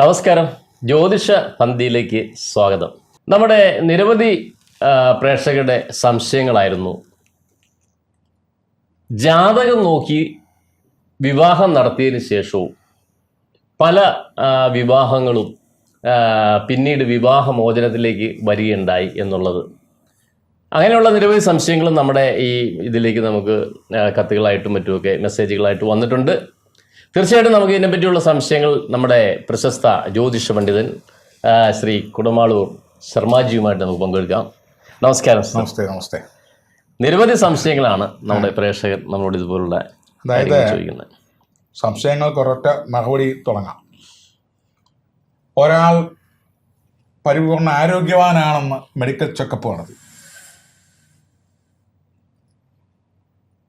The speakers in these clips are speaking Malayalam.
നമസ്കാരം. ജ്യോതിഷ പന്തിയിലേക്ക് സ്വാഗതം. നമ്മുടെ നിരവധി പ്രേക്ഷകരുടെ സംശയങ്ങളായിരുന്നു. ജാതകം നോക്കി വിവാഹം നടത്തിയതിന് ശേഷവും പല വിവാഹങ്ങളും പിന്നീട് വിവാഹമോചനത്തിലേക്ക് വരികയുണ്ടായി എന്നുള്ളത് അങ്ങനെയുള്ള നിരവധി സംശയങ്ങളും നമ്മുടെ ഈ ഇതിലേക്ക് നമുക്ക് കത്തുകളായിട്ടും മറ്റുമൊക്കെ മെസ്സേജുകളായിട്ട് വന്നിട്ടുണ്ട്. തീർച്ചയായിട്ടും നമുക്ക് ഇതിനെപ്പറ്റിയുള്ള സംശയങ്ങൾ നമ്മുടെ പ്രശസ്ത ജ്യോതിഷ പണ്ഡിതൻ ശ്രീ കുടമാളൂർ ശർമാജിയുമായിട്ട് നമുക്ക് പങ്കെടുക്കാം നമസ്കാരം. നമസ്തേ നമസ്തേ. നിരവധി സംശയങ്ങളാണ് നമ്മുടെ പ്രേക്ഷകർ നമ്മളോട് ഇതുപോലുള്ള അതായത് ചോദിക്കുന്നത്. സംശയങ്ങൾക്ക് ഒരൊറ്റ മറുപടി തുടങ്ങാം. ഒരാൾ പരിപൂർണ ആരോഗ്യവാനാണെന്ന് മെഡിക്കൽ ചെക്കപ്പ് നടത്തി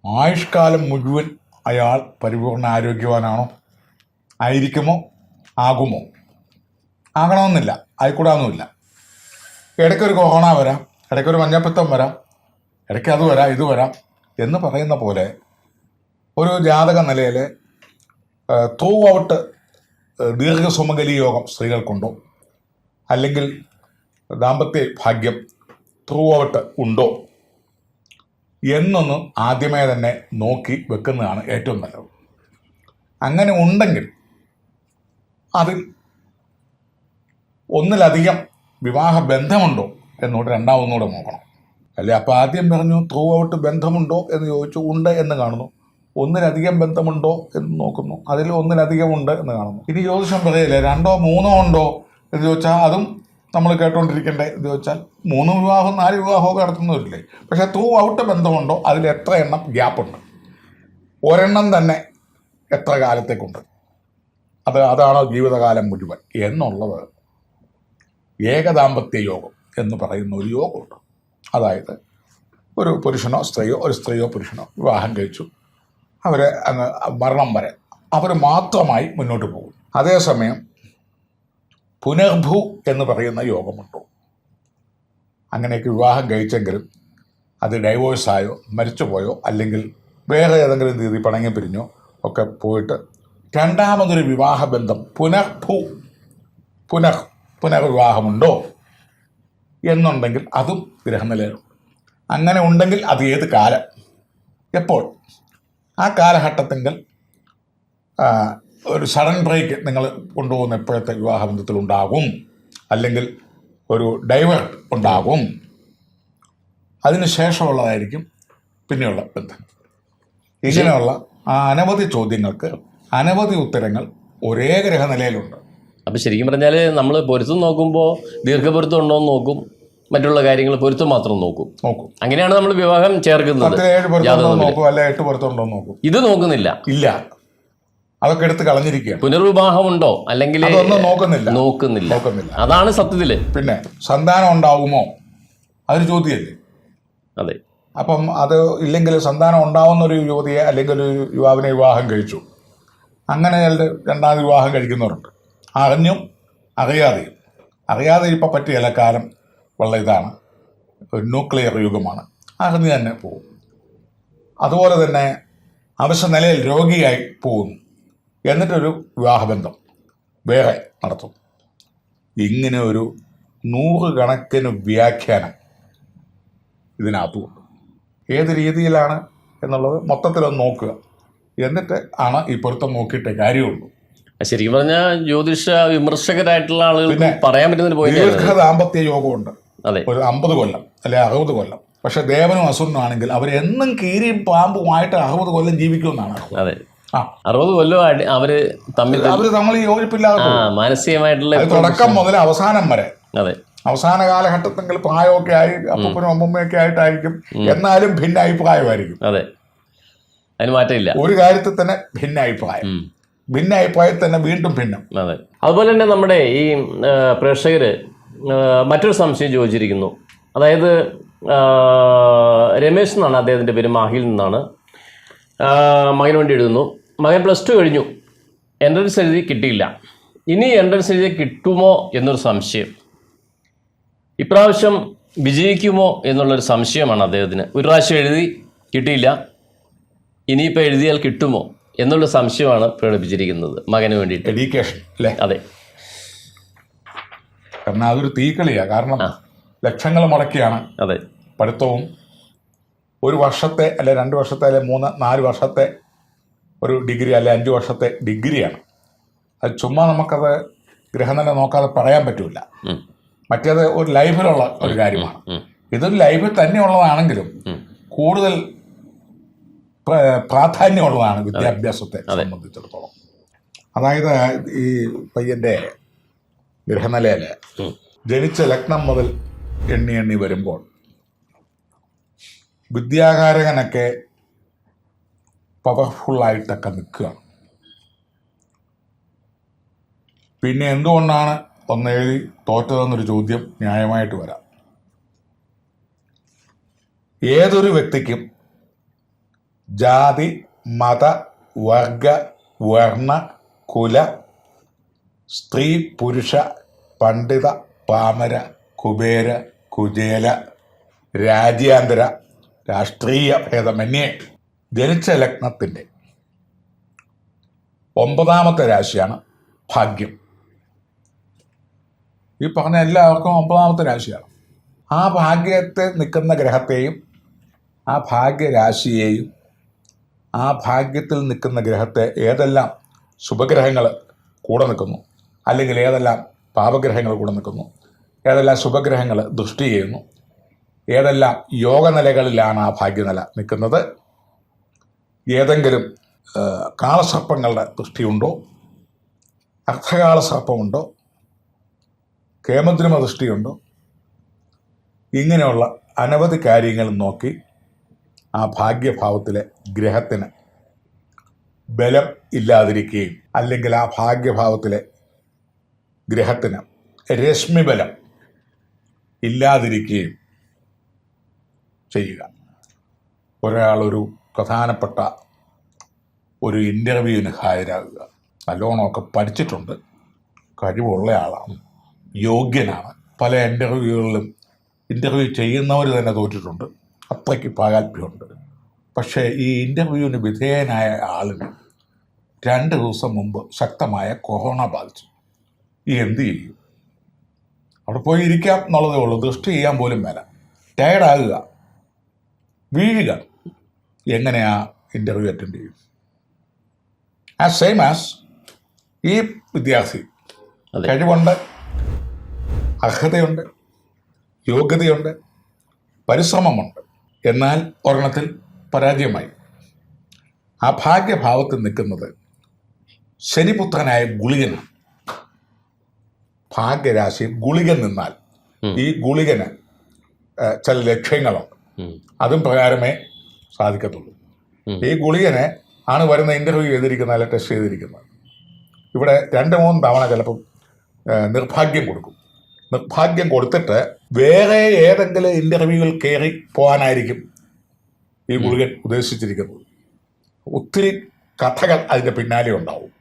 ആയുഷ്കാലം മുഴുവൻ അയാൾ പരിപൂർണ ആരോഗ്യവാനാണോ? ആയിരിക്കുമോ? ആകുമോ? ആകണമെന്നില്ല. ആയിക്കൂടാന്നുമില്ല. ഇടയ്ക്കൊരു കൊറോണ വരാം ഇടയ്ക്കൊരു മഞ്ഞപ്പിത്തം വരാം ഇടയ്ക്ക് അത് വരാം ഇത് വരാം എന്ന് പറയുന്ന പോലെ ഒരു ജാതക നിലയിൽ ത്രൂ ഔട്ട് ദീർഘസുമകലി യോഗം സ്ത്രീകൾക്കുണ്ടോ? അല്ലെങ്കിൽ ദാമ്പത്യ ഭാഗ്യം ത്രൂ ഔട്ട് ഉണ്ടോ? എന്നൊന്ന് ആദ്യമേ തന്നെ നോക്കി വെക്കുന്നതാണ് ഏറ്റവും നല്ലത്. അങ്ങനെ ഉണ്ടെങ്കിൽ അതിൽ ഒന്നിലധികം വിവാഹ ബന്ധമുണ്ടോ എന്നോട് രണ്ടാമതൊന്നുകൂടെ നോക്കണം. അല്ലെ? അപ്പോൾ ആദ്യം പറഞ്ഞു ത്രൂ ഔട്ട് ബന്ധമുണ്ടോ? എന്ന് ചോദിച്ചു ഉണ്ട് എന്ന് കാണുന്നു. ഒന്നിലധികം ബന്ധമുണ്ടോ എന്ന് നോക്കുന്നു. അതിൽ ഒന്നിലധികം ഉണ്ട് എന്ന് കാണുന്നു. ഇനി ജ്യോതിഷം പറയില്ലേ രണ്ടോ മൂന്നോ ഉണ്ടോ എന്ന് ചോദിച്ചാൽ അതും നമ്മൾ കേട്ടുകൊണ്ടിരിക്കേണ്ടത് എന്ന് വെച്ചാൽ മൂന്ന് വിവാഹം നാല് വിവാഹമൊക്കെ നടത്തുന്നവരില്ലേ? പക്ഷേ ത്രൂ ഔട്ട് ബന്ധമുണ്ടോ? അതിൽ എത്ര എണ്ണം ഗ്യാപ്പുണ്ട് ഒരെണ്ണം തന്നെ എത്ര കാലത്തേക്കുണ്ട്? അത് അതാണോ ജീവിതകാലം മുഴുവൻ. എന്നുള്ളത് ഏകദാമ്പത്യ യോഗം എന്ന് പറയുന്ന ഒരു യോഗമുണ്ട്. അതായത് ഒരു പുരുഷനോ സ്ത്രീയോ ഒരു സ്ത്രീയോ പുരുഷനോ വിവാഹം കഴിച്ചു. അവരെ അങ്ങ് മരണം വരെ. അവർ മാത്രമായി മുന്നോട്ട് പോകും അതേസമയം പുനർഭൂ എന്ന് പറയുന്ന യോഗമുണ്ടോ? അങ്ങനെയൊക്കെ വിവാഹം കഴിച്ചെങ്കിലും അത് ഡൈവോഴ്സായോ മരിച്ചുപോയോ അല്ലെങ്കിൽ വേറെ ഏതെങ്കിലും രീതി പണങ്ങി പിരിഞ്ഞോ ഒക്കെ പോയിട്ട് രണ്ടാമതൊരു വിവാഹബന്ധം പുനർഭു പുനർ പുനർവിവാഹമുണ്ടോ എന്നുണ്ടെങ്കിൽ അതും ഗ്രഹനിലയുണ്ട് അങ്ങനെ ഉണ്ടെങ്കിൽ അത് ഏത് കാലം? എപ്പോൾ? ആ കാലഘട്ടത്തെങ്കിൽ ഒരു സഡൻ ബ്രേക്ക് നിങ്ങൾ കൊണ്ടുപോകുന്ന എപ്പോഴത്തെ വിവാഹബന്ധത്തിൽ ഉണ്ടാകും അല്ലെങ്കിൽ ഒരു ഡൈവേർട്ട് ഉണ്ടാകും. അതിന് ശേഷമുള്ളതായിരിക്കും പിന്നെയുള്ള ബന്ധം. ഇങ്ങനെയുള്ള ആ അനവധി ചോദ്യങ്ങൾക്ക് അനവധി ഉത്തരങ്ങൾ ഒരേ ഗ്രഹനിലയിലുണ്ട്. അപ്പോൾ ശരിക്കും പറഞ്ഞാൽ നമ്മൾ പൊരുത്തം നോക്കുമ്പോൾ ദീർഘപൊരുത്തം ഉണ്ടോ എന്ന് നോക്കും. മറ്റുള്ള കാര്യങ്ങൾ പൊരുത്തം മാത്രം നോക്കും. നോക്കും. അങ്ങനെയാണ് നമ്മൾ വിവാഹം ചേർക്കുന്നത്. അല്ല എട്ട് നോക്കൂ. ഇത് നോക്കുന്നില്ല. ഇല്ല. അതൊക്കെ എടുത്ത് പുനർവിവാഹം ഉണ്ടോ അല്ലെങ്കിൽ അതൊന്നും നോക്കുന്നില്ല. നോക്കുന്നില്ല. നോക്കുന്നില്ല. അതാണ് സത്യത്തിൽ. പിന്നെ സന്താനം ഉണ്ടാവുമോ? അതൊരു ചോദ്യമല്ലേ. അതെ. അപ്പം അത് ഇല്ലെങ്കിൽ സന്താനം ഉണ്ടാവുന്ന ഒരു യുവതിയെ അല്ലെങ്കിൽ ഒരു യുവാവിനെ വിവാഹം കഴിച്ചു. അങ്ങനെ രണ്ടാമത് വിവാഹം കഴിക്കുന്നവരുണ്ട്. അറിഞ്ഞും അറിയാതെയും. അറിയാതെ ഇപ്പം പറ്റിയല്ല കാലം ഉള്ള ഇതാണ്. ഒരു ന്യൂക്ലിയർ യുഗമാണ്. അറിഞ്ഞ് തന്നെ പോകും. അതുപോലെ തന്നെ അവശ്യ നിലയിൽ രോഗിയായി പോകുന്നു. എന്നിട്ടൊരു വിവാഹബന്ധം വേറെ നടത്തും. ഇങ്ങനെ ഒരു നൂറുകണക്കിന് വ്യാഖ്യാനം ഇതിനകത്തുമുണ്ട് ഏത് രീതിയിലാണ് എന്നുള്ളത് മൊത്തത്തിലൊന്ന് നോക്കുക. എന്നിട്ട് ആണ് ഈ പൊരുത്തം നോക്കിയിട്ടേ കാര്യമുള്ളൂ. ശരിക്കും പറഞ്ഞാൽ ജ്യോതിഷ വിമർശകരായിട്ടുള്ള ആളുകൾ പിന്നെ പറയാൻ പറ്റുന്ന ദീർഘ ദാമ്പത്യ യോഗമുണ്ട്. ഒരു അമ്പത് കൊല്ലം അല്ലെ അറുപത് കൊല്ലം. പക്ഷെ ദേവനും അസുരനും ആണെങ്കിൽ അവരെന്നും കീരിയും പാമ്പുമായിട്ട് അറുപത് കൊല്ലം ജീവിക്കുമെന്നാണ്. അതെ. അറുപത് കൊല്ലമായിട്ട് അവർ തമ്മിൽ അവർ തമ്മിൽ യോജിപ്പില്ലാതെ മാനസികമായിട്ടുള്ള തുടക്കം മുതൽ അവസാനം വരെ. അതെ. അവസാന കാലഘട്ടത്തെങ്കിൽ പ്രായമൊക്കെ ആയി അപ്പനും അമ്മമ്മയൊക്കെ ആയിട്ടായിരിക്കും. എന്നാലും ഭിന്ന അഭിപ്രായമായിരിക്കും അതെ. അതിന് മാറ്റമില്ല. ഒരു കാര്യത്തിൽ തന്നെ ഭിന്ന അഭിപ്രായം. ഭിന്ന അഭിപ്രായം തന്നെ വീണ്ടും ഭിന്നം. അതെ. അതുപോലെ തന്നെ നമ്മുടെ ഈ പ്രേക്ഷകര് മറ്റൊരു സംശയം ചോദിച്ചിരിക്കുന്നു. അതായത് രമേശ് എന്നാണ് അദ്ദേഹത്തിന്റെ പേര് മാഹിയിൽ നിന്നാണ് മകന് വേണ്ടി എഴുതുന്നു. മകൻ പ്ലസ് ടു കഴിഞ്ഞു. എൻട്രൻസ് എഴുതി കിട്ടിയില്ല. ഇനി എൻട്രൻസ് എഴുതി കിട്ടുമോ എന്നൊരു സംശയം. ഇപ്രാവശ്യം വിജയിക്കുമോ എന്നുള്ളൊരു സംശയമാണ് അദ്ദേഹത്തിന്. ഒരു പ്രാവശ്യം എഴുതി കിട്ടിയില്ല. ഇനിയിപ്പോൾ എഴുതിയാൽ കിട്ടുമോ എന്നുള്ള സംശയമാണ് പ്രകടിപ്പിച്ചിരിക്കുന്നത് മകന് വേണ്ടിയിട്ട്. എഡ്യൂക്കേഷൻ അല്ലേ? അതെ. കാരണം അതൊരു തീക്കളിയാണ് കാരണം ലക്ഷങ്ങൾ മുടക്കിയാണ്. അതെ. പഠിത്തവും ഒരു വർഷത്തെ അല്ലെ രണ്ട് വർഷത്തെ അല്ലെ മൂന്ന് നാല് വർഷത്തെ ഒരു ഡിഗ്രി അല്ലെ അഞ്ച് വർഷത്തെ ഡിഗ്രിയാണ്. അത് ചുമ്മാ നമുക്കത് ഗ്രഹനില നോക്കാതെ പറയാൻ പറ്റില്ല മറ്റേത് ഒരു ലൈഫിലുള്ള ഒരു കാര്യമാണ്. ഇതൊരു ലൈഫിൽ തന്നെയുള്ളതാണെങ്കിലും. കൂടുതൽ പ്രാധാന്യമുള്ളതാണ് വിദ്യാഭ്യാസത്തെ സംബന്ധിച്ചിടത്തോളം. അതായത് ഈ പയ്യന്റെ ഗ്രഹനിലയിൽ. ജനിച്ച ലഗ്നം മുതൽ എണ്ണി എണ്ണി വരുമ്പോൾ വിദ്യാകാരകനൊക്കെ പവർഫുള്ളായിട്ടൊക്കെ നിൽക്കുകയാണ് പിന്നെ എന്തുകൊണ്ടാണ് ഒന്നെഴുതി തോറ്റതെന്നൊരു ചോദ്യം ന്യായമായിട്ട് വരാം. ഏതൊരു വ്യക്തിക്കും ജാതി മത വർഗ വർണ കുല സ്ത്രീ പുരുഷ പണ്ഡിത പാമര കുബേര കുചേല രാജ്യാന്തര രാഷ്ട്രീയ ഭേദമന്യേ ജനിച്ച ലഗ്നത്തിന്റെ ഒമ്പതാമത്തെ രാശിയാണ് ഭാഗ്യം. ഈ പറഞ്ഞ എല്ലാവർക്കും ഒമ്പതാമത്തെ രാശിയാണ്. ആ ഭാഗ്യത്തെ നിൽക്കുന്ന ഗ്രഹത്തെയും ആ ഭാഗ്യരാശിയെയും ആ ഭാഗ്യത്തിൽ നിൽക്കുന്ന ഗ്രഹത്തെ ഏതെല്ലാം ശുഭഗ്രഹങ്ങൾ കൂടെ നിൽക്കുന്നു അല്ലെങ്കിൽ ഏതെല്ലാം പാപഗ്രഹങ്ങൾ കൂടെ നിൽക്കുന്നു ഏതെല്ലാം ശുഭഗ്രഹങ്ങൾ ദൃഷ്ടി ചെയ്യുന്നു ഏതെല്ലാം യോഗനിലകളിലാണ് ആ ഭാഗ്യനില നിൽക്കുന്നത് ഏതെങ്കിലും കാളസർപ്പങ്ങളുടെ ദൃഷ്ടിയുണ്ടോ? അർദ്ധകാളസർപ്പമുണ്ടോ കേമദ്രുമ ദൃഷ്ടിയുണ്ടോ? ഇങ്ങനെയുള്ള അനവധി കാര്യങ്ങൾ നോക്കി ആ ഭാഗ്യഭാവത്തിലെ ഗ്രഹത്തിന് ബലം ഇല്ലാതിരിക്കുകയും അല്ലെങ്കിൽ ആ ഭാഗ്യഭാവത്തിലെ ഗ്രഹത്തിന് രശ്മിബലം ഇല്ലാതിരിക്കുകയും ചെയ്യുക. ഒരാളൊരു പ്രധാനപ്പെട്ട ഒരു ഇന്റർവ്യൂവിന് ഹാജരാകുക. നല്ലോണമൊക്കെ പഠിച്ചിട്ടുണ്ട്. കഴിവുള്ള ആളാണ്. യോഗ്യനാണ്. പല ഇന്റർവ്യൂകളിലും ഇന്റർവ്യൂ ചെയ്യുന്നവർ തന്നെ തോറ്റിട്ടുണ്ട്. അത്രയ്ക്ക് പ്രാഗൽഭ്യമുണ്ട്. പക്ഷേ ഈ ഇന്റർവ്യൂവിന് വിധേയനായ ആളിന് രണ്ട് ദിവസം മുമ്പ് ശക്തമായ കൊറോണ ബാധിച്ചു. ഈ എന്ത് ചെയ്യും? അവിടെ പോയി ഇരിക്കാം എന്നുള്ളതേ ഉള്ളൂ. ദൃഷ്ടി ചെയ്യാൻ പോലും വേല ടയർഡാകുക വീഴുക. എങ്ങനെയാ ഇന്റർവ്യൂ അറ്റൻഡ് ചെയ്യും? ആ സെയിം ആസ് ഈ വിദ്യാർത്ഥി കഴിവുണ്ട് അർഹതയുണ്ട് യോഗ്യതയുണ്ട് പരിശ്രമമുണ്ട്. എന്നാൽ ഒരെണ്ണത്തിൽ പരാജയമായി. ആ ഭാഗ്യഭാവത്തിൽ നിൽക്കുന്നത് ശനിപുത്രനായ ഗുളികനാണ്. ഭാഗ്യരാശി ഗുളികൻ നിന്നാൽ ഈ ഗുളികന് ചില ലക്ഷ്യങ്ങളുണ്ട്. അതും പ്രകാരമേ സാധിക്കത്തുള്ളൂ. ഈ ഗുളികനെ ആണ് വരുന്ന ഇന്റർവ്യൂ ചെയ്തിരിക്കുന്ന അല്ല ടെസ്റ്റ് ചെയ്തിരിക്കുന്നത്? ഇവിടെ രണ്ട് മൂന്ന് തവണ ചിലപ്പം നിർഭാഗ്യം കൊടുക്കും. നിർഭാഗ്യം കൊടുത്തിട്ട് വേറെ ഏതെങ്കിലും ഇന്റർവ്യൂവിൽ കയറി പോകാനായിരിക്കും ഈ ഗുളികൻ ഉദ്ദേശിച്ചിരിക്കുന്നത്. ഒത്തിരി കഥകൾ അതിന്റെ പിന്നാലെ ഉണ്ടാവും.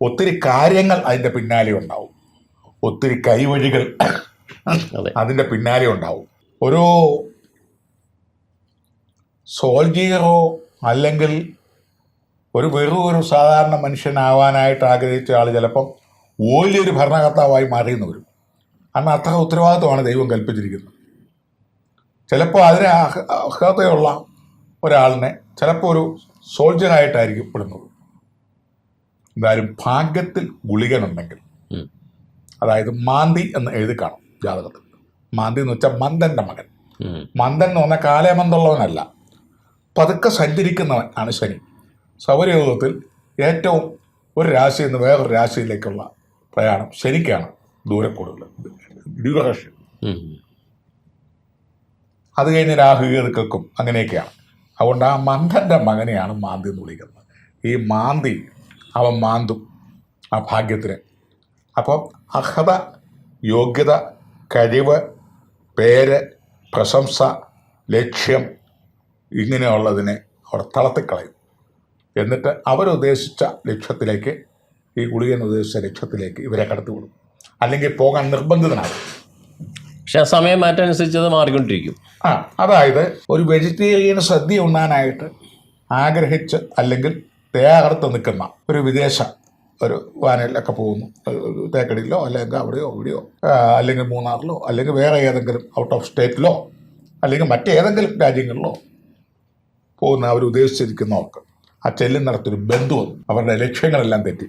ഒത്തിരി കാര്യങ്ങൾ അതിന്റെ പിന്നാലെ ഉണ്ടാവും. ഒത്തിരി കൈവഴികൾ അതെ. അതിന്റെ പിന്നാലെ ഉണ്ടാവും. ഒരു സോൾജിയറോ അല്ലെങ്കിൽ ഒരു വെറും ഒരു സാധാരണ മനുഷ്യനാവാനായിട്ട് ആഗ്രഹിച്ച ആൾ ചിലപ്പം വലിയൊരു ഭരണകർത്താവായി മാറിയെന്ന് വരും. കാരണം അത്ര ഉത്തരവാദിത്വമാണ് ദൈവം കൽപ്പിച്ചിരിക്കുന്നത്. ചിലപ്പോൾ അതിന് അർഹ- അർഹതയുള്ള ഒരാളിനെ ചിലപ്പോൾ ഒരു സോൾജറായിട്ടായിരിക്കും പെടുന്നത്. എന്തായാലും ഭാഗ്യത്തിൽ ഗുളികനുണ്ടെങ്കിൽ അതായത് മാന്തി എന്ന് എഴുതി കാണും ജാതകത്തിൽ. മാന്തി എന്ന് വെച്ചാൽ മന്ദന്റെ മകൻ. മന്ദൻ എന്ന് പറഞ്ഞാൽ കാലേമന്തുള്ളവനല്ല. പതുക്കെ സഞ്ചരിക്കുന്നവൻ ആണ് ശനി. സൗരയൂഥത്തിൽ ഏറ്റവും ഒരു രാശിയിൽ നിന്ന് വേറൊരു രാശിയിലേക്കുള്ള പ്രയാണം ശനിക്കാണ് ദൂരെ കൂടുതൽ. ഡ്യൂറേഷൻ അത് കഴിഞ്ഞ് രാഹുകേതുക്കൾക്കും അങ്ങനെയൊക്കെയാണ്. അതുകൊണ്ട് ആ മന്ദന്റെ മകനെയാണ് മാന്തി എന്ന് വിളിക്കുന്നത്. ഈ മാന്തി അവൻ മാന്തും ആ ഭാഗ്യത്തിന്. അപ്പം അർഹത യോഗ്യത കഴിവ് പേര് പ്രശംസ ലക്ഷ്യം ഇങ്ങനെയുള്ളതിനെ അവർ തളർത്തിക്കളയും എന്നിട്ട് അവരുദ്ദേശിച്ച ലക്ഷ്യത്തിലേക്ക് ഈ ഗുളികൻ ഉദ്ദേശിച്ച ലക്ഷ്യത്തിലേക്ക് ഇവരെ കടത്തിവിടും. അല്ലെങ്കിൽ പോകാൻ നിർബന്ധിതനാകും. പക്ഷെ ആ സമയം മാറ്റമനുസരിച്ച് അത് മാറിക്കൊണ്ടിരിക്കും. ആ അതായത് ഒരു വെജിറ്റേറിയൻ സദ്യ ഉണ്ണാനായിട്ട് ആഗ്രഹിച്ച് അല്ലെങ്കിൽ തയ്യാറെടുത്ത് നിൽക്കുന്ന ഒരു വിദേശ ഒരു വാനലിലൊക്കെ പോകുന്നു. തേക്കടിയിലോ അല്ലെങ്കിൽ അവിടെയോ ഇവിടെയോ അല്ലെങ്കിൽ മൂന്നാറിലോ അല്ലെങ്കിൽ വേറെ ഏതെങ്കിലും ഔട്ട് ഓഫ് സ്റ്റേറ്റിലോ അല്ലെങ്കിൽ മറ്റേതെങ്കിലും രാജ്യങ്ങളിലോ പോകുന്ന അവർ ഉദ്ദേശിച്ചിരിക്കുന്നവർക്ക് ആ ചെല്ലുന്നിടത്തൊരു ബന്ധുവും അവരുടെ ലക്ഷ്യങ്ങളെല്ലാം തെറ്റി.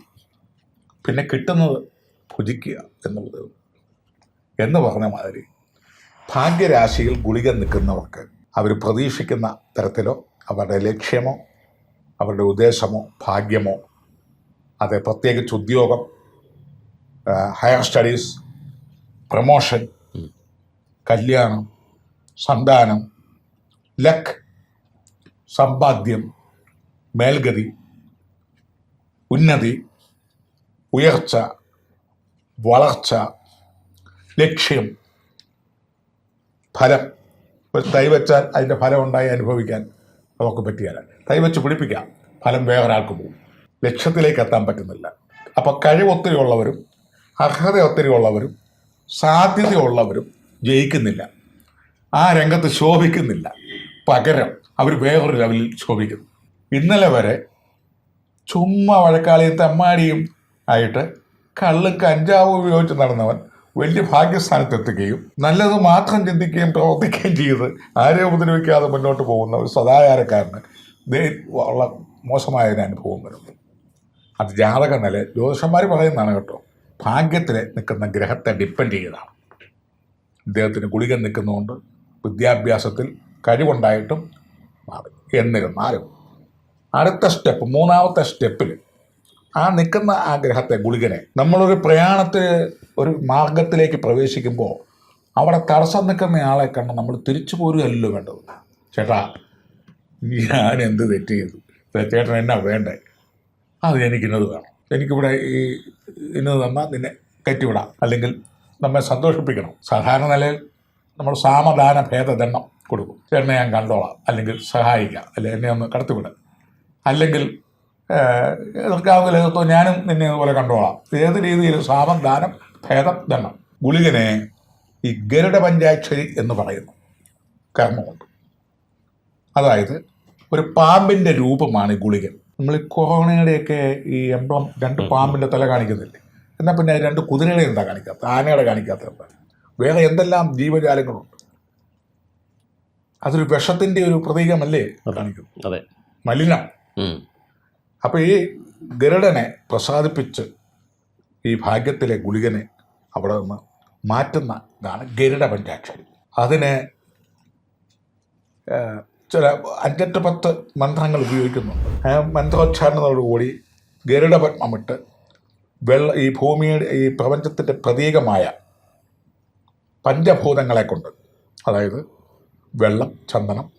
പിന്നെ കിട്ടുന്നത് ഭുജിക്കുക എന്നുള്ളത്. എന്ന് പറഞ്ഞ മാതിരി ഭാഗ്യരാശിയിൽ ഗുളിക നിൽക്കുന്നവർക്ക് അവർ പ്രതീക്ഷിക്കുന്ന തരത്തിലോ അവരുടെ ലക്ഷ്യമോ അവരുടെ ഉദ്ദേശമോ ഭാഗ്യമോ അത് പ്രത്യേകിച്ച് ഉദ്യോഗം ഹയർ സ്റ്റഡീസ് പ്രമോഷൻ കല്യാണം സന്താനം ലക്ക് സമ്പാദ്യം മേൽഗതി ഉന്നതി ഉയർച്ച വളർച്ച ലക്ഷ്യം ഫലം. ഒരു തൈ വെച്ചാൽ അതിന്റെ ഫലം ഉണ്ടായി അനുഭവിക്കാൻ നമുക്ക് പറ്റിയാൽ. തൈ വെച്ച് പിടിപ്പിക്കാം. ഫലം വേറൊരാൾക്ക് പോകും ലക്ഷ്യത്തിലേക്ക് എത്താൻ പറ്റുന്നില്ല. അപ്പോൾ കഴിവ് ഒത്തിരി ഉള്ളവരും അർഹത ഒത്തിരി ഉള്ളവരും സാധ്യതയുള്ളവരും ജയിക്കുന്നില്ല. ആ രംഗത്ത് ശോഭിക്കുന്നില്ല. പകരം അവർ വേറൊരു ലെവലിൽ ശോഭിക്കുന്നു. ഇന്നലെ വരെ ചുമ്മാ വഴക്കാളിയും തെമ്മാടിയും ആയിട്ട് കള്ളും കഞ്ചാവും ഉപയോഗിച്ച് നടന്നവൻ വലിയ ഭാഗ്യസ്ഥാനത്തെത്തുകയും നല്ലത് മാത്രം ചിന്തിക്കുകയും പ്രവർത്തിക്കുകയും ചെയ്ത് ആരെ ഉപദ്രവിക്കാതെ മുന്നോട്ട് പോകുന്ന ഒരു സദാചാരക്കാരന് ഉള്ള മോശമായ ഒരു അനുഭവം വരുന്നു അത് ജാതക നില ജ്യോതിഷന്മാർ പറയുന്നതാണ് കേട്ടോ ഭാഗ്യത്തിൽ നിൽക്കുന്ന ഗ്രഹത്തെ ഡിപ്പെൻഡ് ചെയ്താണ്. അദ്ദേഹത്തിന് ഗുളിക നിൽക്കുന്നതുകൊണ്ട് വിദ്യാഭ്യാസത്തിൽ കഴിവുണ്ടായിട്ടും മാറി. എന്നിരുന്നാലും അടുത്ത സ്റ്റെപ്പ് മൂന്നാമത്തെ സ്റ്റെപ്പിൽ ആ നിൽക്കുന്ന ആഗ്രഹത്തെ ഗ്രഹത്തെ ഗുളികനെ നമ്മളൊരു പ്രയാണത്തിൽ ഒരു മാർഗത്തിലേക്ക് പ്രവേശിക്കുമ്പോൾ അവിടെ തടസ്സം നിൽക്കുന്ന ആളെ കണ്ട് നമ്മൾ തിരിച്ചു പോരുകയല്ലോ വേണ്ടത്. ചേട്ടാ ഞാൻ എന്ത് തെറ്റ് ചെയ്തു? ചേട്ടൻ എന്നാ വേണ്ടേ? അത് എനിക്കിന്നത് വേണം. എനിക്കിവിടെ ഈ ഇന്നത് തന്നാൽ നിന്നെ കയറ്റിവിടാം അല്ലെങ്കിൽ നമ്മെ സന്തോഷിപ്പിക്കണം. സാധാരണ നിലയിൽ നമ്മൾ സാമദാന ഭേദദണ്ഡം കൊടുക്കും. ചേട്ടനെ ഞാൻ കണ്ടോളാം അല്ലെങ്കിൽ സഹായിക്കാം അല്ലെങ്കിൽ എന്നെ ഒന്ന് കടത്തിവിടാം. അല്ലെങ്കിൽ എതിർക്കാവുന്ന എതിർത്തോ ഞാനും നിന്നെ അതുപോലെ കണ്ടോളാം. ഏത് രീതിയിലും സാമദാനം ഭേദദണ്ഡം. ഭേദം ദണ്ഡം ഗുളികനെ ഈ ഗരുഡ പഞ്ചാക്ഷരി എന്ന് പറയുന്നു. കർമ്മമുണ്ട്. അതായത് ഒരു പാമ്പിന്റെ രൂപമാണ് ഈ ഗുളികൻ. നമ്മൾ ഈ കൊറോണയുടെയൊക്കെ ഈ എംബ്ലം രണ്ട് പാമ്പിന്റെ തല കാണിക്കുന്നില്ലേ? എന്നാൽ പിന്നെ രണ്ട് കുതിരയുടെ എന്താ കാണിക്കാത്ത ആനയുടെ കാണിക്കാത്ത എന്താ? വേറെ എന്തെല്ലാം ജീവജാലങ്ങളുണ്ട്? അതൊരു വിഷത്തിന്റെ ഒരു പ്രതീകമല്ലേ കാണിക്കുന്നു. അതെ. മലിനം. അപ്പോൾ ഈ ഗരുഡനെ പ്രസാദിപ്പിച്ച് ഈ ഭാഗ്യത്തിലെ ഗുളികനെ അവിടെ നിന്ന് മാറ്റുന്ന ഇതാണ് ഗരുഡ പഞ്ചാക്ഷരി. അതിന് ചില അഞ്ചെട്ട് പത്ത് മന്ത്രങ്ങൾ ഉപയോഗിക്കുന്നുണ്ട്. മന്ത്രോച്ചാരണത്തോടുകൂടി ഗരുഡപത്മമിട്ട് വെള്ള ഈ ഭൂമിയുടെ ഈ പ്രപഞ്ചത്തിന്റെ പ്രതീകമായ പഞ്ചഭൂതങ്ങളെ കൊണ്ട്. അതായത് വെള്ളം ചന്ദനം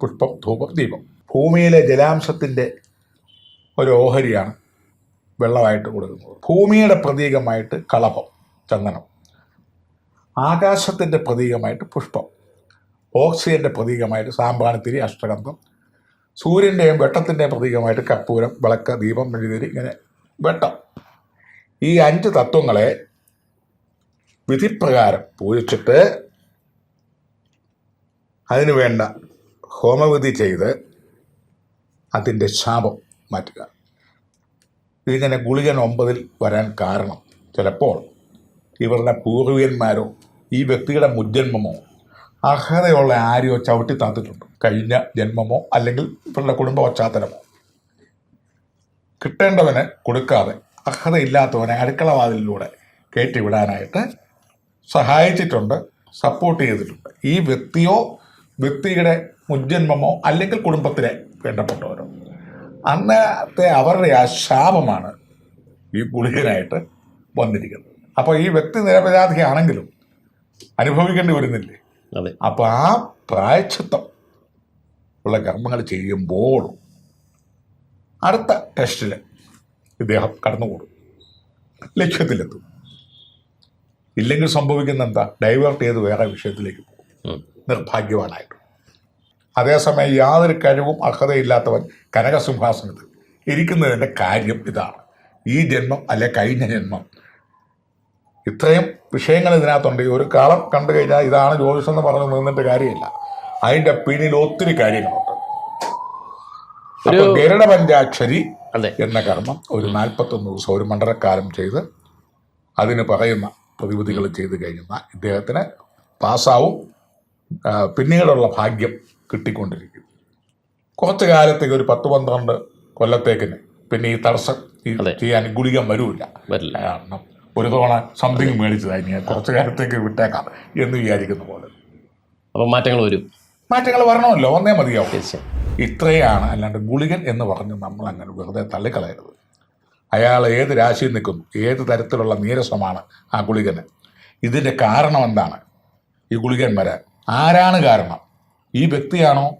പുഷ്പം ധൂപം ദീപം. ഭൂമിയിലെ ജലാംശത്തിന്റെ ഒരു ഓഹരിയാണ് വെള്ളമായിട്ട് കൊടുക്കുന്നത് ഭൂമിയുടെ പ്രതീകമായിട്ട് കളഭം ചന്ദനം. ആകാശത്തിന്റെ പ്രതീകമായിട്ട് പുഷ്പം. ഓക്സിജന്റെ പ്രതീകമായിട്ട് സാമ്പാണിത്തിരി അഷ്ടഗന്ധം. സൂര്യന്റെയും വെട്ടത്തിന്റെയും പ്രതീകമായിട്ട് കർപ്പൂരം വിളക്ക് ദീപം മെഴുതിരി ഇങ്ങനെ വെട്ടം. ഈ അഞ്ച് തത്വങ്ങളെ വിധിപ്രകാരം പൂജിച്ചിട്ട് അതിനു വേണ്ട ഹോമവിധി ചെയ്ത് അതിന്റെ ശാപം മാറ്റുക. ഇതിങ്ങനെ ഗുളികൻ ഒമ്പതിൽ വരാൻ കാരണം ചിലപ്പോൾ ഇവരുടെ പൂർവികന്മാരോ ഈ വ്യക്തിയുടെ മുജ്ജന്മമോ അർഹതയുള്ള ആരെയോ ചവിട്ടി താത്തിട്ടുണ്ട്. കഴിഞ്ഞ ജന്മമോ അല്ലെങ്കിൽ ഇവരുടെ കുടുംബ പശ്ചാത്തലമോ. കിട്ടേണ്ടവന് കൊടുക്കാതെ അർഹതയില്ലാത്തവനെ അടുക്കളവാതിലൂടെ കയറ്റിവിടാനായിട്ട് സഹായിച്ചിട്ടുണ്ട് സപ്പോർട്ട് ചെയ്തിട്ടുണ്ട്. ഈ വ്യക്തിയോ വ്യക്തിയുടെ മുജ്ജന്മമോ അല്ലെങ്കിൽ കുടുംബത്തിലെ വേണ്ടപ്പെട്ടവരോ. അന്നത്തെ അവരുടെ ആ ശാപമാണ് ഈ ഗുളികനായിട്ട് വന്നിരിക്കുന്നത്. അപ്പോൾ ഈ വ്യക്തി നിരപരാധിയാണെങ്കിലും അനുഭവിക്കേണ്ടി വരുന്നില്ലേ? അപ്പോൾ ആ പ്രായച്ചിത്തം ഉള്ള കർമ്മങ്ങൾ ചെയ്യുമ്പോൾ അടുത്ത ടെസ്റ്റിൽ ഇദ്ദേഹം കടന്നുകൂടും ലക്ഷ്യത്തിലെത്തും. ഇല്ലെങ്കിൽ സംഭവിക്കുന്ന എന്താ ഡൈവേർട്ട് ചെയ്ത് വേറെ വിഷയത്തിലേക്ക് പോകും. നിർഭാഗ്യവാനായിട്ട്. അതേസമയം യാതൊരു കഴിവും അർഹതയില്ലാത്തവൻ കനകസിംഹാസനത്തിൽ ഇരിക്കുന്നതിന്റെ കാര്യം ഇതാണ്. ഈ ജന്മം അല്ലെ കഴിഞ്ഞ ജന്മം. ഇത്രയും വിഷയങ്ങൾ ഇതിനകത്തുണ്ട്. ഈ ഒരു കാലം കണ്ടു കഴിഞ്ഞാൽ ഇതാണ് ജ്യോതിഷം എന്ന് പറഞ്ഞു നിന്നിട്ട് കാര്യമില്ല. അതിന്റെ പിന്നിൽ ഒത്തിരി കാര്യങ്ങളുണ്ട്. ഒരു അപ്പൊ ഗരുഡ പഞ്ചാക്ഷരി അതെ. എന്ന കർമ്മം ഒരു നാൽപ്പത്തൊന്ന് ദിവസം ഒരു മണ്ഡലക്കാലം ചെയ്ത് അതിന് പറയുന്ന പ്രതിവിധികൾ ചെയ്ത് കഴിയുന്ന ഇദ്ദേഹത്തിന് പാസ്സാവും. പിന്നീടുള്ള ഭാഗ്യം കിട്ടിക്കൊണ്ടിരിക്കും. കുറച്ച് കാലത്തേക്ക് ഒരു പത്ത് പന്ത്രണ്ട് കൊല്ലത്തേക്കിന് പിന്നെ ഈ തടസ്സം. ചെയ്യാൻ ഗുളിക വരൂല കാരണം ഒരു തവണ സംതിങ് മേടിച്ചതായി ഞാൻ കുറച്ച് കാലത്തേക്ക് വിട്ടേക്കാം എന്ന് വിചാരിക്കുന്ന പോലെ. അപ്പം മാറ്റങ്ങൾ വരും. മാറ്റങ്ങൾ വരണമല്ലോ ഒന്നേ മതിയാവും. ഇത്രയാണ് അല്ലാണ്ട് ഗുളികൻ എന്ന് പറഞ്ഞ് നമ്മൾ അങ്ങനെ വെറുതെ തള്ളിക്കളയരുത്. അയാൾ ഏത് രാശിയിൽ നിൽക്കുന്നു? ഏത് തരത്തിലുള്ള നീരസമാണ് ആ ഗുളികന്? ഇതിന്റെ കാരണം എന്താണ്? ഈ ഗുളികൻ വരാൻ ആരാണ് കാരണം? ഈ വ്യക്തിയാണോ?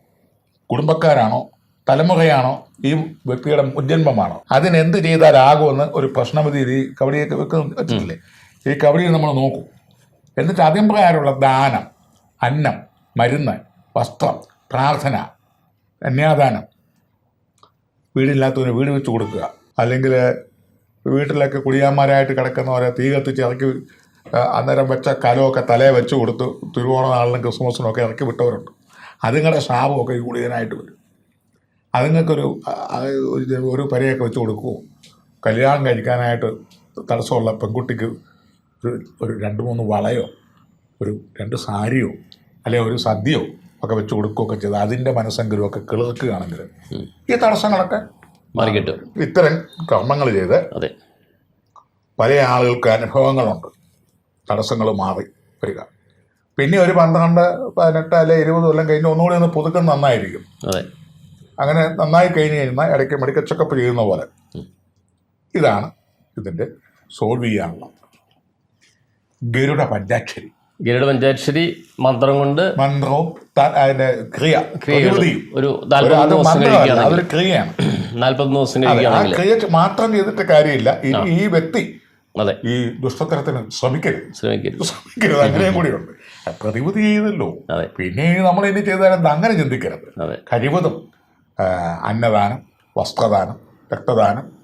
കുടുംബക്കാരാണോ? തലമുറയാണോ? ഈ വ്യക്തിയുടെ മുൻജന്മമാണോ? അതിനെന്ത് ചെയ്താലാകുമെന്ന് ഒരു പ്രശ്നമതി ഈ കബഡിയൊക്കെ വെക്കുന്ന വെച്ചിട്ടില്ലേ? ഈ കബഡിയിൽ നമ്മൾ നോക്കും. എന്നിട്ട് അതിന് പ്രകാരമുള്ള ദാനം അന്നം മരുന്ന് വസ്ത്രം പ്രാർത്ഥന കന്യാദാനം വീടില്ലാത്തവന് വീട് വെച്ച് കൊടുക്കുക. അല്ലെങ്കിൽ വീട്ടിലൊക്കെ കുടിയാന്മാരായിട്ട് കിടക്കുന്നവരെ തീ കത്തിച്ച് ഇറക്കി അന്നേരം വെച്ച കലമൊക്കെ തലയെ വെച്ച് കൊടുത്ത് തിരുവോണ നാളിലും ക്രിസ്മസിനും ഒക്കെ ഇറക്കി വിട്ടവരുണ്ട്. അതുങ്ങളുടെ ശാപമൊക്കെ ഈ കുടിയനായിട്ട് വരും. അതുങ്ങൾക്കൊരു ഒരു ഒരു പരയൊക്കെ വെച്ച് കൊടുക്കുമോ കല്യാണം കഴിക്കാനായിട്ട് തടസ്സമുള്ള പെൺകുട്ടിക്ക് ഒരു ഒരു രണ്ട് മൂന്ന് വളയോ ഒരു രണ്ട് സാരിയോ അല്ലെ ഒരു സദ്യയോ ഒക്കെ വെച്ച് കൊടുക്കുകയൊക്കെ ചെയ്ത് അതിന്റെ മനസ്സെങ്കിലും ഒക്കെ കിളിർക്കുകയാണെങ്കിൽ ഈ തടസ്സങ്ങളൊക്കെ മാറിക്കിട്ടും. ഇത്തരം കർമ്മങ്ങൾ ചെയ്ത് അതെ. പല ആളുകൾക്ക് അനുഭവങ്ങളുണ്ട്. തടസ്സങ്ങൾ മാറി വരിക. പിന്നെ ഒരു പന്ത്രണ്ട് പതിനെട്ട് അല്ലെ ഇരുപത് കൊല്ലം കഴിഞ്ഞ് ഒന്നുകൂടി ഒന്ന് പുതുക്കം നന്നായിരിക്കും. അതെ. അങ്ങനെ നന്നായി കഴിഞ്ഞ് കഴിഞ്ഞാൽ ഇടയ്ക്ക് മെഡിക്കൽ ചെക്കപ്പ് ചെയ്യുന്ന പോലെ. ഇതാണ് ഇതിന്റെ സോൾവ് ചെയ്യാനുള്ള ഗരുഡ പഞ്ചാക്ഷരി. ഗരുഡ പഞ്ചാക്ഷരി മന്ത്രം കൊണ്ട് മന്ത്രവും അതിന്റെ അതിന്റെ ക്രിയ ക്രിയ ഒരു അതൊരു ക്രിയയാണ്. നാൽപ്പത് ദിവസം അതെ, ആ കഴിക്കുകയാണെങ്കിൽ ക്രിയ മാത്രം ചെയ്തിട്ട് കാര്യമില്ല. ഈ- ഈ വ്യക്തി അതെ. ഈ ദുഷ്ടത്തരത്തിന് ശ്രമിക്കരുത്. ശ്രമിക്കരുത്. ശ്രമിക്കരുത്. അങ്ങനെയും കൂടിയുണ്ട് പ്രതിവിധി ചെയ്തല്ലോ. പിന്നെ നമ്മൾ ഇനി ചെയ്താലും അങ്ങനെ ചിന്തിക്കരുത്. കഴിവതും അന്നദാനം വസ്ത്രദാനം രക്തദാനം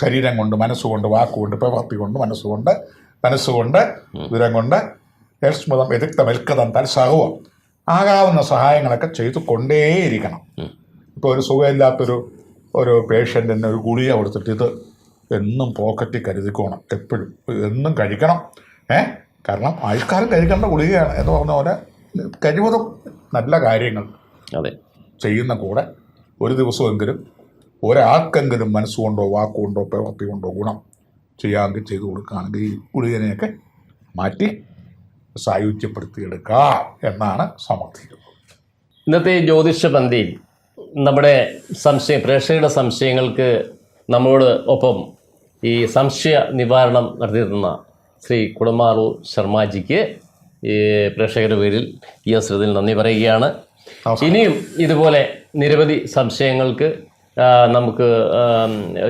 ശരീരം കൊണ്ട് മനസ്സുകൊണ്ട് വാക്കുകൊണ്ട് പ്രവൃത്തി കൊണ്ട് മനസ്സുകൊണ്ട് മനസ്സുകൊണ്ട് ദുരം കൊണ്ട് യക്ഷ്മതം എതിക്തം എൽക്കതം തൽസഹവം ആകാവുന്ന സഹായങ്ങളൊക്കെ ചെയ്തു കൊണ്ടേയിരിക്കണം. ഇപ്പോൾ ഒരു സുഖമില്ലാത്തൊരു ഒരു പേഷ്യന്റിന് ഒരു ഗുളിക കൊടുത്തിട്ട് ഇത് എന്നും പോക്കറ്റിൽ കരുതിക്കോണം എപ്പോഴും. എന്നും കഴിക്കണം. ഏ? കാരണം ആൾക്കാരും കഴിക്കേണ്ട ഗുളികയാണ് എന്ന് പറഞ്ഞ പോലെ കഴിവതും നല്ല കാര്യങ്ങൾ അതെ. ചെയ്യുന്ന കൂടെ ഒരു ദിവസമെങ്കിലും ഒരാൾക്കെങ്കിലും മനസ്സുകൊണ്ടോ വാക്കുകൊണ്ടോ പ്രവൃത്തി കൊണ്ടോ ഗുണം ചെയ്യാമെങ്കിൽ ചെയ്തു കൊടുക്കുകയാണെങ്കിൽ ഈ ഗുളികനെയൊക്കെ മാറ്റി സായുജ്യപ്പെടുത്തിയെടുക്കാം എന്നാണ് സമർത്ഥിക്കുന്നത്. ഇന്നത്തെ ജ്യോതിഷ പന്തിയിൽ നമ്മുടെ സംശയ പ്രേക്ഷകരുടെ സംശയങ്ങൾക്ക് നമ്മളോട് ഒപ്പം ഈ സംശയ നിവാരണം നടത്തിയിരുന്ന ശ്രീ കുടമാറു ശർമാജിക്ക് ഈ പ്രേക്ഷകരുടെ പേരിൽ ഈ അവസരത്തിൽ നന്ദി പറയുകയാണ്. ഇനിയും ഇതുപോലെ നിരവധി സംശയങ്ങൾക്ക് നമുക്ക്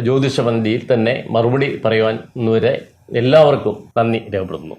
ജ്യോതിഷമന്തിയിൽ ജ്യോതിഷ പന്തിയിൽ തന്നെ മറുപടി പറയുവാൻ വരെ എല്ലാവർക്കും നന്ദി രേഖപ്പെടുത്തുന്നു.